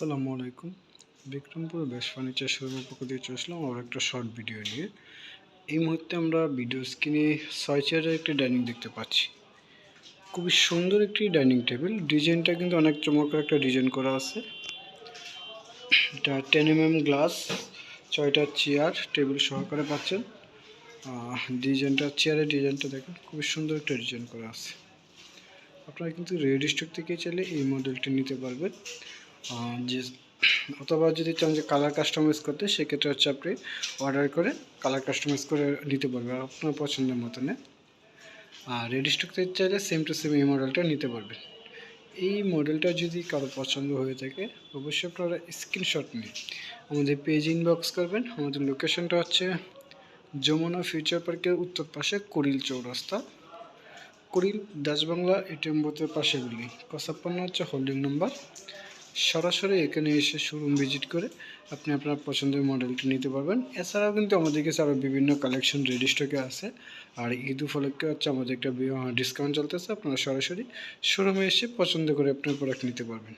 আসসালামু আলাইকুম। বিক্রমপুর বেশ ফার্নিচার শোরুমের পক্ষ দিয়ে চলে আসলাম আবার একটা শর্ট ভিডিও নিয়ে। এই মুহূর্তে আমরা ভিডিও স্ক্রিনে ছয় চেয়ারের একটি ডাইনিং দেখতে পাচ্ছি। খুবই সুন্দর একটি ডাইনিং টেবিল। ডিজাইনটা কিন্তু অনেক চমৎকার একটা ডিজাইন করা আছে। এটা টেন এম গ্লাস, ছয়টা চেয়ার টেবিল সহকারে পাচ্ছেন। ডিজাইনটা, চেয়ারের ডিজাইনটা দেখেন, খুবই সুন্দর একটা ডিজাইন করা আছে। আপনারা কিন্তু রেড স্টক থেকে চাইলে এই মডেলটি নিতে পারবেন। যে অথবা যদি চান যে কালার কাস্টমাইজ করতে, সেক্ষেত্রে হচ্ছে আপনি অর্ডার করে কালার কাস্টমাইজ করে নিতে পারবেন আপনার পছন্দের মতনে আর রেড থেকে চাইলে সেম টু সেম এই মডেলটা নিতে পারবেন। এই মডেলটা যদি কারও পছন্দ হয়ে থাকে, অবশ্যই আপনারা স্ক্রিনশট নিন আমাদের পেজ ইনবক্স করবেন। আমাদের লোকেশনটা হচ্ছে যমুনা ফিউচার পার্কের উত্তর পাশে কুড়িল চৌরাস্তা। কুড়িল দাসবাংলা এটিএম বুথের পাশে বিল্ডিং পঁচাপ্পান্ন হচ্ছে হোল্ডিং নাম্বার সরাসরি এখানে এসে শোরুম ভিজিট করে আপনি আপনার পছন্দের মডেলটি নিতে পারবেন। এছাড়াও কিন্তু আমাদের কাছে আরও বিভিন্ন কালেকশন রেডি স্টকে আছে। আর ঈদ উপলক্ষে হচ্ছে আমাদের একটা ডিসকাউন্ট চলতেছে, আপনারা সরাসরি শোরুমে এসে পছন্দ করে আপনার প্রোডাক্ট নিতে পারবেন।